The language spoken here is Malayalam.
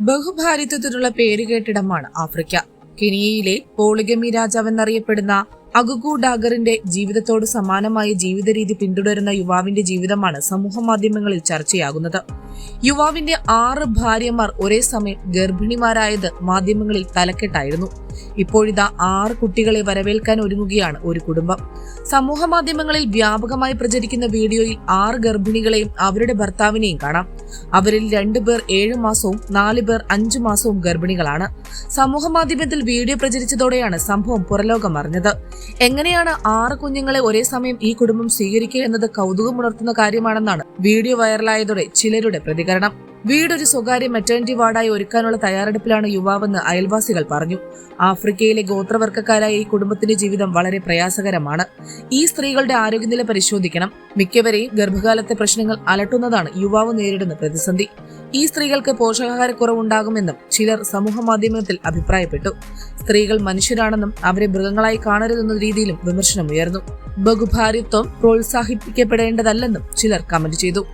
ബഹുഭാരിത്വത്തിനുള്ള പേരുകേട്ടിടമാണ് ആഫ്രിക്ക. കെനിയയിലെ പോളിഗമി രാജാവെന്നറിയപ്പെടുന്ന അഗുഗു ഡാഗറിന്റെ ജീവിതത്തോട് സമാനമായ ജീവിത രീതി പിന്തുടരുന്ന യുവാവിന്റെ ജീവിതമാണ് സമൂഹ മാധ്യമങ്ങളിൽ ചർച്ചയാകുന്നത്. യുവാവിന്റെ ആറ് ഭാര്യമാർ ഒരേ സമയം ഗർഭിണിമാരായത് മാധ്യമങ്ങളിൽ തലക്കെട്ടായിരുന്നു. ഇപ്പോഴിതാ ആറ് കുട്ടികളെ വരവേൽക്കാൻ ഒരുങ്ങുകയാണ് ഒരു കുടുംബം. സമൂഹ മാധ്യമങ്ങളിൽ വ്യാപകമായി പ്രചരിക്കുന്ന വീഡിയോയിൽ ആറ് ഗർഭിണികളെയും അവരുടെ ഭർത്താവിനെയും കാണാം. അവരിൽ രണ്ടുപേർ ഏഴു മാസവും നാല് പേർ അഞ്ചു മാസവും ഗർഭിണികളാണ്. സമൂഹ മാധ്യമത്തിൽ വീഡിയോ പ്രചരിച്ചതോടെയാണ് സംഭവം പുറലോകം അറിഞ്ഞത്. എങ്ങനെയാണ് ആറ് കുഞ്ഞുങ്ങളെ ഒരേ സമയം ഈ കുടുംബം സ്വീകരിക്കുക എന്നത് കൗതുകമുണർത്തുന്ന കാര്യമാണെന്നാണ് വീഡിയോ വൈറലായതോടെ ചിലരുടെ പ്രതികരണം. വീടൊരു സ്വകാര്യ മെറ്റേണിറ്റി വാർഡായി ഒരുക്കാനുള്ള തയ്യാറെടുപ്പിലാണ് യുവാവെന്ന് അയൽവാസികൾ പറഞ്ഞു. ആഫ്രിക്കയിലെ ഗോത്രവർഗക്കാരായ ഈ കുടുംബത്തിന്റെ ജീവിതം വളരെ പ്രയാസകരമാണ്. ഈ സ്ത്രീകളുടെ ആരോഗ്യനില പരിശോധിക്കണം. മിക്കവരെയും ഗർഭകാലത്തെ പ്രശ്നങ്ങൾ അലട്ടുന്നതാണ് യുവാവ് നേരിടുന്ന പ്രതിസന്ധി. ഈ സ്ത്രീകൾക്ക് പോഷകാഹാരക്കുറവുണ്ടാകുമെന്നും ചിലർ സമൂഹ മാധ്യമത്തിൽ അഭിപ്രായപ്പെട്ടു. സ്ത്രീകൾ മനുഷ്യരാണെന്നും അവരെ മൃഗങ്ങളായി കാണരുതെന്ന രീതിയിലും വിമർശനമുയർന്നു. ബഹുഭാര്യത്വം പ്രോത്സാഹിപ്പിക്കപ്പെടേണ്ടതല്ലെന്നും ചിലർ കമന്റ് ചെയ്തു.